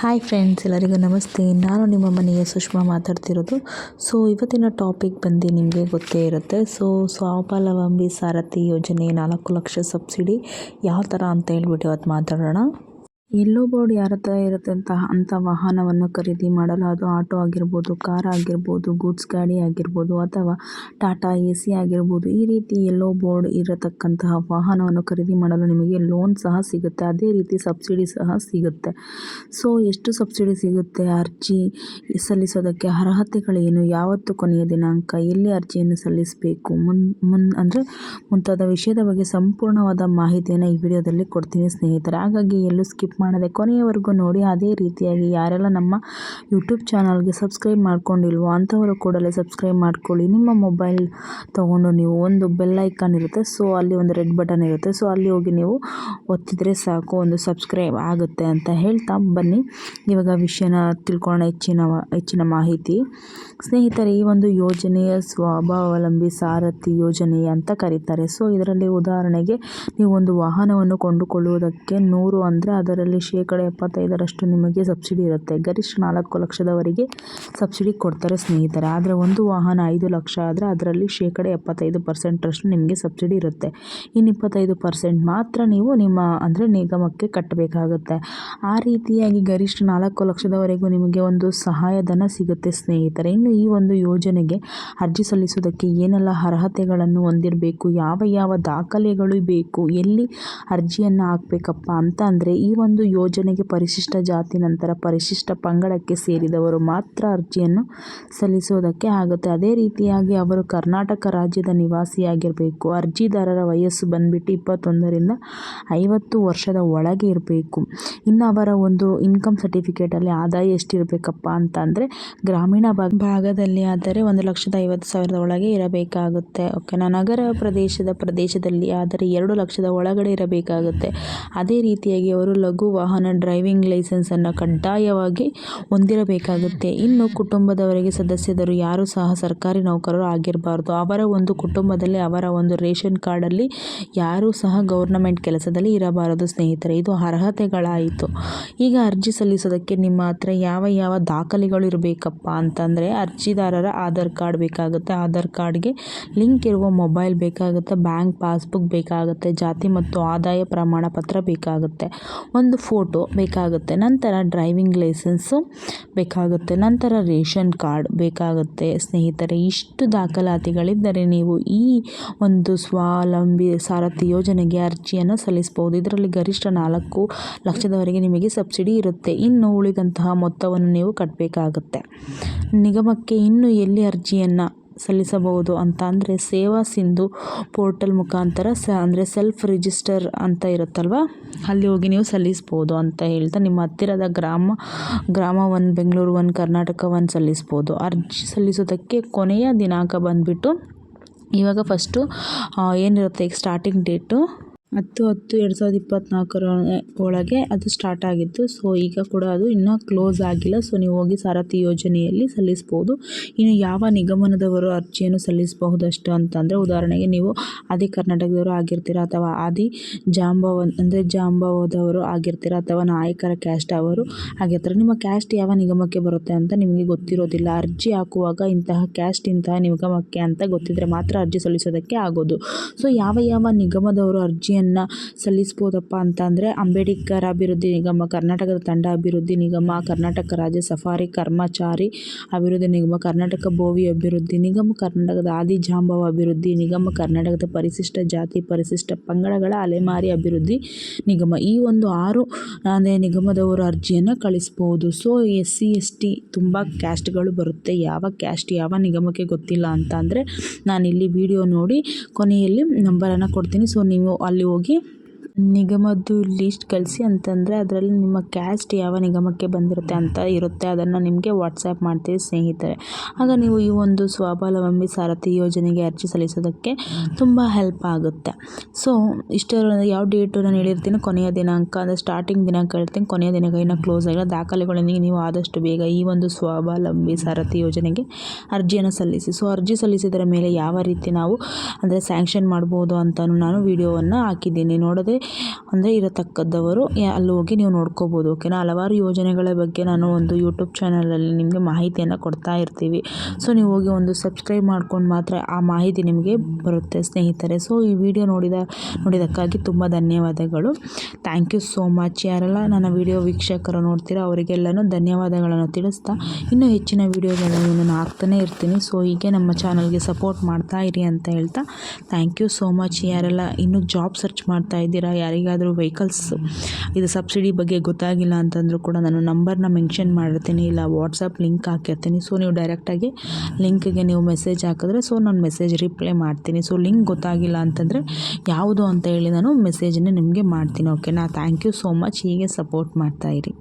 Hi friends ಎಲ್ಲರಿಗೂ ನಮಸ್ತೆ. ನಾನು ನಿಮ್ಮ ಮನೆಯ ಸುಷ್ಮಾ ಮಾತಾಡ್ತಿರೋದು. ಸೊ ಇವತ್ತಿನ ಟಾಪಿಕ್ ಬಂದು ನಿಮಗೆ ಗೊತ್ತೇ ಇರುತ್ತೆ. ಸೊ ಸ್ವಾವಲಂಬಿ ಸಾರಥಿ ಯೋಜನೆ ನಾಲ್ಕು ಲಕ್ಷ ಸಬ್ಸಿಡಿ ಯಾವ ಥರ ಅಂತ ಹೇಳ್ಬಿಟ್ಟು ಇವತ್ತು ಮಾತಾಡೋಣ. ಎಲ್ಲೋ ಬೋರ್ಡ್ ಯಾರ ಹತ್ರ ಇರುತ್ತೆ ಅಂತ ಅಂತ ವಾಹನವನ್ನು ಖರೀದಿ ಮಾಡಲು ಅದು ಆಟೋ ಆಗಿರ್ಬೋದು, ಕಾರ್ ಆಗಿರ್ಬೋದು, ಗೂಡ್ಸ್ ಗಾಡಿ ಆಗಿರ್ಬೋದು ಅಥವಾ ಟಾಟಾ ಎ ಸಿ ಆಗಿರ್ಬೋದು, ಈ ರೀತಿ ಎಲ್ಲೋ ಬೋರ್ಡ್ ಇರತಕ್ಕಂತಹ ವಾಹನವನ್ನು ಖರೀದಿ ಮಾಡಲು ನಿಮಗೆ ಲೋನ್ ಸಹ ಸಿಗುತ್ತೆ, ಅದೇ ರೀತಿ ಸಬ್ಸಿಡಿ ಸಹ ಸಿಗುತ್ತೆ. ಸೊ, ಎಷ್ಟು ಸಬ್ಸಿಡಿ ಸಿಗುತ್ತೆ? ಅರ್ಜಿ ಸಲ್ಲಿಸೋದಕ್ಕೆ ಅರ್ಹತೆಗಳೇನು? ಯಾವತ್ತು ಕೊನೆಯ ದಿನಾಂಕ? ಎಲ್ಲಿ ಅರ್ಜಿಯನ್ನು ಸಲ್ಲಿಸಬೇಕು? ಮುನ್ ಮುನ್, ಅಂದರೆ ಮುಂತಾದ ವಿಷಯದ ಬಗ್ಗೆ ಸಂಪೂರ್ಣವಾದ ಮಾಹಿತಿಯನ್ನು ಈ ವಿಡಿಯೋದಲ್ಲಿ ಕೊಡ್ತೀನಿ ಸ್ನೇಹಿತರೆ. ಹಾಗಾಗಿ ಎಲ್ಲೂ ಸ್ಕಿಪ್ ಮಾಡದೆ ಕೊನೆಯವರೆಗೂ ನೋಡಿ, ಅದೇ ರೀತಿಯಾಗಿ ಯಾರೆಲ್ಲ ನಮ್ಮ ಯೂಟ್ಯೂಬ್ ಚಾನಲ್ಗೆ ಸಬ್ಸ್ಕ್ರೈಬ್ ಮಾಡ್ಕೊಂಡಿಲ್ವೋ ಅಂಥವರು ಕೂಡಲೇ ಸಬ್ಸ್ಕ್ರೈಬ್ ಮಾಡ್ಕೊಳ್ಳಿ. ನಿಮ್ಮ ಮೊಬೈಲ್ ತೊಗೊಂಡು ನೀವು ಒಂದು ಬೆಲ್ ಐಕಾನ್ ಇರುತ್ತೆ, ಸೊ ಅಲ್ಲಿ ಒಂದು ರೆಡ್ ಬಟನ್ ಇರುತ್ತೆ, ಸೊ ಅಲ್ಲಿ ಹೋಗಿ ನೀವು ಒತ್ತಿದರೆ ಸಾಕು, ಒಂದು ಸಬ್ಸ್ಕ್ರೈಬ್ ಆಗುತ್ತೆ ಅಂತ ಹೇಳ್ತಾ ಬನ್ನಿ. ಇವಾಗ ವಿಷಯನ ತಿಳ್ಕೊಳ್ಳೋಣ, ಹೆಚ್ಚಿನ ಹೆಚ್ಚಿನ ಮಾಹಿತಿ. ಸ್ನೇಹಿತರೆ, ಈ ಒಂದು ಯೋಜನೆಯ ಸ್ವಾವಲಂಬಿ ಸಾರಥಿ ಯೋಜನೆ ಅಂತ ಕರೀತಾರೆ. ಸೊ ಇದರಲ್ಲಿ ಉದಾಹರಣೆಗೆ, ನೀವು ಒಂದು ವಾಹನವನ್ನು ಕೊಂಡುಕೊಳ್ಳುವುದಕ್ಕೆ ನೂರು ಅಂದರೆ ಅದರಲ್ಲಿ ಶೇಕಡ ಎಪ್ಪತ್ತೈದರಷ್ಟು ನಿಮಗೆ ಸಬ್ಸಿಡಿ ಇರುತ್ತೆ. ಗರಿಷ್ಠ ನಾಲ್ಕು ಲಕ್ಷದವರೆಗೆ ಸಬ್ಸಿಡಿ ಕೊಡ್ತಾರೆ ಸ್ನೇಹಿತರೆ. ಆದರೆ ಒಂದು ವಾಹನ ಐದು ಲಕ್ಷ ಆದರೆ ಅದರಲ್ಲಿ ಶೇಕಡ ಎಪ್ಪತ್ತೈದು ಪರ್ಸೆಂಟರಷ್ಟು ನಿಮಗೆ ಸಬ್ಸಿಡಿ ಇರುತ್ತೆ. ಇನ್ನು ಇಪ್ಪತ್ತೈದು ಪರ್ಸೆಂಟ್ ಮಾತ್ರ ನೀವು ನಿಮ್ಮ, ಅಂದರೆ ನಿಗಮಕ್ಕೆ ಕಟ್ಟಬೇಕಾಗುತ್ತೆ. ಆ ರೀತಿಯಾಗಿ ಗರಿಷ್ಠ ನಾಲ್ಕು ಲಕ್ಷದವರೆಗೂ ನಿಮಗೆ ಒಂದು ಸಹಾಯಧನ ಸಿಗುತ್ತೆ ಸ್ನೇಹಿತರೆ. ಇನ್ನು ಈ ಒಂದು ಯೋಜನೆಗೆ ಅರ್ಜಿ ಸಲ್ಲಿಸುವುದಕ್ಕೆ ಏನೆಲ್ಲ ಅರ್ಹತೆಗಳನ್ನು ಹೊಂದಿರಬೇಕು? ಯಾವ ಯಾವ ದಾಖಲೆಗಳು ಬೇಕು? ಎಲ್ಲಿ ಅರ್ಜಿಯನ್ನು ಹಾಕಬೇಕಪ್ಪ ಅಂತ ಅಂದರೆ ಈ ಒಂದು ಯೋಜನೆಗೆ ಪರಿಶಿಷ್ಟ ಜಾತಿ ನಂತರ ಪರಿಶಿಷ್ಟ ಪಂಗಡಕ್ಕೆ ಸೇರಿದವರು ಮಾತ್ರ ಅರ್ಜಿಯನ್ನು ಸಲ್ಲಿಸೋದಕ್ಕೆ ಆಗುತ್ತೆ. ಅದೇ ರೀತಿಯಾಗಿ ಅವರು ಕರ್ನಾಟಕ ರಾಜ್ಯದ ನಿವಾಸಿಯಾಗಿರಬೇಕು. ಅರ್ಜಿದಾರರ ವಯಸ್ಸು ಬಂದ್ಬಿಟ್ಟು ಇಪ್ಪತ್ತೊಂದರಿಂದ ಐವತ್ತು ವರ್ಷದ ಒಳಗೆ ಇರಬೇಕು. ಇನ್ನು ಅವರ ಒಂದು ಇನ್ಕಮ್ ಸರ್ಟಿಫಿಕೇಟಲ್ಲಿ ಆದಾಯ ಎಷ್ಟಿರಬೇಕಪ್ಪ ಅಂತ ಅಂದರೆ ಗ್ರಾಮೀಣ ಭಾಗ ಭಾಗದಲ್ಲಿ ಆದರೆ ಒಂದು ಲಕ್ಷದ ಐವತ್ತು ಸಾವಿರದ ಒಳಗೆ ಇರಬೇಕಾಗುತ್ತೆ. ಓಕೆನಾ? ನಗರ ಪ್ರದೇಶದ ಪ್ರದೇಶದಲ್ಲಿ ಆದರೆ ಎರಡು ಲಕ್ಷದ ಒಳಗಡೆ ಇರಬೇಕಾಗುತ್ತೆ. ಅದೇ ರೀತಿಯಾಗಿ ಅವರು ಲಘು ವಾಹನ ಡ್ರೈವಿಂಗ್ ಲೈಸೆನ್ಸನ್ನು ಕಡ್ಡಾಯವಾಗಿ ಹೊಂದಿರಬೇಕಾಗುತ್ತೆ. ಇನ್ನು ಕುಟುಂಬದವರಿಗೆ ಸದಸ್ಯರು ಯಾರು ಸಹ ಸರ್ಕಾರಿ ನೌಕರರು ಆಗಿರಬಾರ್ದು. ಅವರ ಒಂದು ಕುಟುಂಬದಲ್ಲಿ ಅವರ ಒಂದು ರೇಷನ್ ಕಾರ್ಡಲ್ಲಿ ಯಾರೂ ಸಹ ಗೌರ್ನಮೆಂಟ್ ಕೆಲಸದಲ್ಲಿ ಇರಬಾರದು ಸ್ನೇಹಿತರೆ. ಇದು ಅರ್ಹತೆಗಳಾಯಿತು. ಈಗ ಅರ್ಜಿ ಸಲ್ಲಿಸೋದಕ್ಕೆ ನಿಮ್ಮ ಹತ್ರ ಯಾವ ಯಾವ ದಾಖಲೆಗಳು ಇರಬೇಕಪ್ಪ ಅಂತಂದರೆ ಅರ್ಜಿದಾರರ ಆಧಾರ್ ಕಾರ್ಡ್ ಬೇಕಾಗುತ್ತೆ. ಆಧಾರ್ ಕಾರ್ಡ್ಗೆ ಲಿಂಕ್ ಇರುವ ಮೊಬೈಲ್ ಬೇಕಾಗುತ್ತೆ. ಬ್ಯಾಂಕ್ ಪಾಸ್ಬುಕ್ ಬೇಕಾಗುತ್ತೆ. ಜಾತಿ ಮತ್ತು ಆದಾಯ ಪ್ರಮಾಣ ಪತ್ರ ಬೇಕಾಗುತ್ತೆ. ಒಂದು ಫೋಟೋ ಬೇಕಾಗುತ್ತೆ. ನಂತರ ಡ್ರೈವಿಂಗ್ ಲೈಸೆನ್ಸು ಬೇಕಾಗುತ್ತೆ. ನಂತರ ರೇಷನ್ ಕಾರ್ಡ್ ಬೇಕಾಗುತ್ತೆ. ಸ್ನೇಹಿತರೆ, ಇಷ್ಟು ದಾಖಲಾತಿಗಳಿದ್ದರೆ ನೀವು ಈ ಒಂದು ಸ್ವಾವಲಂಬಿ ಸಾರಥಿ ಯೋಜನೆಗೆ ಅರ್ಜಿಯನ್ನು ಸಲ್ಲಿಸಬಹುದು. ಇದರಲ್ಲಿ ಗರಿಷ್ಠ ನಾಲ್ಕು ಲಕ್ಷದವರೆಗೆ ನಿಮಗೆ ಸಬ್ಸಿಡಿ ಇರುತ್ತೆ. ಇನ್ನು ಉಳಿದಂತಹ ಮೊತ್ತವನ್ನು ನೀವು ಕಟ್ಟಬೇಕಾಗುತ್ತೆ. ನಿಗಮಕ್ಕೆ ಇನ್ನು ಎಲ್ಲಿ ಅರ್ಜಿಯನ್ನು ಸಲ್ಲಿಸಬಹುದು ಅಂತ ಅಂದರೆ ಸೇವಾ ಸಿಂಧು ಪೋರ್ಟಲ್ ಮುಖಾಂತರ ಸ ಅಂದರೆ ಸೆಲ್ಫ್ ರಿಜಿಸ್ಟರ್ ಅಂತ ಇರುತ್ತಲ್ವ? ಅಲ್ಲಿ ಹೋಗಿ ನೀವು ಸಲ್ಲಿಸ್ಬೋದು ಅಂತ ಹೇಳ್ತಾ ನಿಮ್ಮ ಹತ್ತಿರದ ಗ್ರಾಮ ಗ್ರಾಮ one Bengaluru one Karnataka one ಸಲ್ಲಿಸ್ಬೋದು ಅರ್ಜಿ ಸಲ್ಲಿಸೋದಕ್ಕೆ ಕೊನೆಯ ದಿನಾಂಕ ಬಂದುಬಿಟ್ಟು ಇವಾಗ ಫಸ್ಟು ಏನಿರುತ್ತೆ ಈಗ ಸ್ಟಾರ್ಟಿಂಗ್ ಡೇಟು ಹತ್ತು ಹತ್ತು ಎರಡು ಸಾವಿರದ ಇಪ್ಪತ್ತ್ನಾಲ್ಕರ ಒಳಗೆ ಅದು ಸ್ಟಾರ್ಟ್ ಆಗಿತ್ತು. ಸೊ ಈಗ ಕೂಡ ಅದು ಇನ್ನೂ ಕ್ಲೋಸ್ ಆಗಿಲ್ಲ. ಸೊ ನೀವು ಹೋಗಿ ಸಾರಥಿ ಯೋಜನೆಯಲ್ಲಿ ಸಲ್ಲಿಸ್ಬೋದು. ಇನ್ನು ಯಾವ ನಿಗಮನದವರು ಅರ್ಜಿಯನ್ನು ಸಲ್ಲಿಸಬಹುದಷ್ಟು ಅಂತಂದರೆ, ಉದಾಹರಣೆಗೆ ನೀವು ಆದಿ ಕರ್ನಾಟಕದವರು ಆಗಿರ್ತೀರ ಅಥವಾ ಆದಿ ಜಾಂಬವ ಅಂದರೆ ಜಾಂಬವದವರು ಆಗಿರ್ತೀರ ಅಥವಾ ನಾಯಕರ ಕ್ಯಾಸ್ಟ್ ಅವರು ಆಗಿರ್ತಾರೆ, ನಿಮ್ಮ ಕ್ಯಾಸ್ಟ್ ಯಾವ ನಿಗಮಕ್ಕೆ ಬರುತ್ತೆ ಅಂತ ನಿಮಗೆ ಗೊತ್ತಿರೋದಿಲ್ಲ. ಅರ್ಜಿ ಹಾಕುವಾಗ ಇಂತಹ ಕ್ಯಾಸ್ಟ್ ಇಂತಹ ನಿಗಮಕ್ಕೆ ಅಂತ ಗೊತ್ತಿದ್ದರೆ ಮಾತ್ರ ಅರ್ಜಿ ಸಲ್ಲಿಸೋದಕ್ಕೆ ಆಗೋದು. ಸೊ ಯಾವ ಯಾವ ನಿಗಮದವರು ಅರ್ಜಿ ಸಲ್ಲಿಸ್ಬೋದಪ್ಪ ಅಂತ ಅಂದರೆ ಅಂಬೇಡ್ಕರ್ ಅಭಿವೃದ್ಧಿ ನಿಗಮ, ಕರ್ನಾಟಕದ ತಂಡ ಅಭಿವೃದ್ಧಿ ನಿಗಮ, ಕರ್ನಾಟಕ ರಾಜ್ಯ ಸಫಾರಿ ಕರ್ಮಚಾರಿ ಅಭಿವೃದ್ಧಿ ನಿಗಮ, ಕರ್ನಾಟಕ ಬೋವಿ ಅಭಿವೃದ್ಧಿ ನಿಗಮ, ಕರ್ನಾಟಕದ ಆದಿಜಾಂಬವ ಅಭಿವೃದ್ಧಿ ನಿಗಮ, ಕರ್ನಾಟಕದ ಪರಿಶಿಷ್ಟ ಜಾತಿ ಪರಿಶಿಷ್ಟ ಪಂಗಡಗಳ ಅಲೆಮಾರಿ ಅಭಿವೃದ್ಧಿ ನಿಗಮ. ಈ ಒಂದು ಆರು ಅಂದರೆ ನಿಗಮದವರು ಅರ್ಜಿಯನ್ನು ಕಳಿಸ್ಬೋದು. So S C S T ತುಂಬ ಕ್ಯಾಸ್ಟ್ಗಳು ಬರುತ್ತೆ. ಯಾವ ಕ್ಯಾಸ್ಟ್ ಯಾವ ನಿಗಮಕ್ಕೆ ಗೊತ್ತಿಲ್ಲ ಅಂತ ಅಂದರೆ ನಾನಿಲ್ಲಿ ವಿಡಿಯೋ ನೋಡಿ ಕೊನೆಯಲ್ಲಿ ನಂಬರನ್ನು ಕೊಡ್ತೀನಿ. ಸೊ, ನೀವು ಅಲ್ಲಿ ಹೋಗಿ ನಿಗಮದ್ದು ಲೀಸ್ಟ್ ಕಳಿಸಿ ಅಂತಂದರೆ ಅದರಲ್ಲಿ ನಿಮ್ಮ ಕ್ಯಾಸ್ಟ್ ಯಾವ ನಿಗಮಕ್ಕೆ ಬಂದಿರುತ್ತೆ ಅಂತ ಇರುತ್ತೆ. ಅದನ್ನು ನಿಮಗೆ ವಾಟ್ಸ್ಯಾಪ್ ಮಾಡ್ತೀವಿ ಸ್ನೇಹಿತರೆ. ಆಗ ನೀವು ಈ ಒಂದು ಸ್ವಾವಲಂಬಿ ಸಾರಥಿ ಯೋಜನೆಗೆ ಅರ್ಜಿ ಸಲ್ಲಿಸೋದಕ್ಕೆ ತುಂಬ ಹೆಲ್ಪ್ ಆಗುತ್ತೆ. ಸೊ ಇಷ್ಟರ ಯಾವ ಡೇಟು ನಾನು ಹೇಳಿರ್ತೀನಿ? ಕೊನೆಯ ದಿನಾಂಕ ಅಂದರೆ ಸ್ಟಾರ್ಟಿಂಗ್ ದಿನಾಂಕ ಹೇಳ್ತೀನಿ. ಕೊನೆಯ ದಿನಾಂಕ ಇನ್ನೂ ಕ್ಲೋಸ್ ಆಗಿಲ್ಲ ದಾಖಲೆಗಳೊಂದಿಗೆ ನೀವು ಆದಷ್ಟು ಬೇಗ ಈ ಒಂದು ಸ್ವಾವಲಂಬಿ ಸಾರಥಿ ಯೋಜನೆಗೆ ಅರ್ಜಿಯನ್ನು ಸಲ್ಲಿಸಿ. ಸೊ ಅರ್ಜಿ ಸಲ್ಲಿಸಿದರ ಮೇಲೆ ಯಾವ ರೀತಿ ನಾವು ಅಂದರೆ ಸ್ಯಾಂಕ್ಷನ್ ಮಾಡ್ಬೋದು ಅಂತಲೂ ನಾನು ವಿಡಿಯೋವನ್ನು ಹಾಕಿದ್ದೀನಿ. ನೋಡೋದೇ ಅಂದರೆ ಇರತಕ್ಕದ್ದವರು ಅಲ್ಲಿ ಹೋಗಿ ನೀವು ನೋಡ್ಕೋಬೋದು ಓಕೆನಾ ಹಲವಾರು ಯೋಜನೆಗಳ ಬಗ್ಗೆ ನಾನು ಒಂದು ಯೂಟ್ಯೂಬ್ ಚಾನಲಲ್ಲಿ ನಿಮಗೆ ಮಾಹಿತಿಯನ್ನು ಕೊಡ್ತಾ ಇರ್ತೀವಿ. ಸೊ ನೀವು ಹೋಗಿ ಒಂದು ಸಬ್ಸ್ಕ್ರೈಬ್ ಮಾಡ್ಕೊಂಡು ಮಾತ್ರ ಆ ಮಾಹಿತಿ ನಿಮಗೆ ಬರುತ್ತೆ ಸ್ನೇಹಿತರೆ. ಸೊ ಈ ವಿಡಿಯೋ ನೋಡಿದ ನೋಡಿದಕ್ಕಾಗಿ ತುಂಬ ಧನ್ಯವಾದಗಳು. ಥ್ಯಾಂಕ್ ಯು ಸೋ ಮಚ್ ಯಾರೆಲ್ಲ ನನ್ನ ವಿಡಿಯೋ ವೀಕ್ಷಕರು ನೋಡ್ತೀರೋ ಅವರಿಗೆಲ್ಲನೂ ಧನ್ಯವಾದಗಳನ್ನು ತಿಳಿಸ್ತಾ, ಇನ್ನೂ ಹೆಚ್ಚಿನ ವಿಡಿಯೋಗಳನ್ನು ನಾನು ಹಾಕ್ತಾನೆ ಇರ್ತೀನಿ. ಸೊ ಹೀಗೆ ನಮ್ಮ ಚಾನಲ್ಗೆ ಸಪೋರ್ಟ್ ಮಾಡ್ತಾ ಇರಿ ಅಂತ ಹೇಳ್ತಾ ಥ್ಯಾಂಕ್ ಯು ಸೋ ಮಚ್ ಯಾರೆಲ್ಲ ಇನ್ನೂ ಜಾಬ್ ಸರ್ಚ್ ಮಾಡ್ತಾ ಇದ್ದೀರಾ ಯಾರಿಗಾದರೂ ವೆಹಿಕಲ್ಸ್ ಇದು ಸಬ್ಸಿಡಿ ಬಗ್ಗೆ ಗೊತ್ತಾಗಿಲ್ಲ ಅಂತಂದರೂ ಕೂಡ ನಾನು ನಂಬರ್ನ ಮೆನ್ಷನ್ ಮಾಡಿರ್ತೀನಿ. ಇಲ್ಲ ವಾಟ್ಸಪ್ ಲಿಂಕ್ ಹಾಕಿರ್ತೀನಿ. ಸೊ ನೀವು ಡೈರೆಕ್ಟಾಗಿ ಲಿಂಕ್ಗೆ ನೀವು ಮೆಸೇಜ್ ಹಾಕಿದ್ರೆ ಸೊ ನಾನು ಮೆಸೇಜ್ ರಿಪ್ಲೈ ಮಾಡ್ತೀನಿ. ಸೊ ಲಿಂಕ್ ಗೊತ್ತಾಗಿಲ್ಲ ಅಂತಂದರೆ ಯಾವುದು ಅಂತ ಹೇಳಿ ನಾನು ಮೆಸೇಜನ್ನು ನಿಮಗೆ ಮಾಡ್ತೀನಿ. ಓಕೆ ನಾ ಥ್ಯಾಂಕ್ ಯು ಸೋ ಮಚ್ ಹೀಗೆ ಸಪೋರ್ಟ್ ಮಾಡ್ತಾಯಿರಿ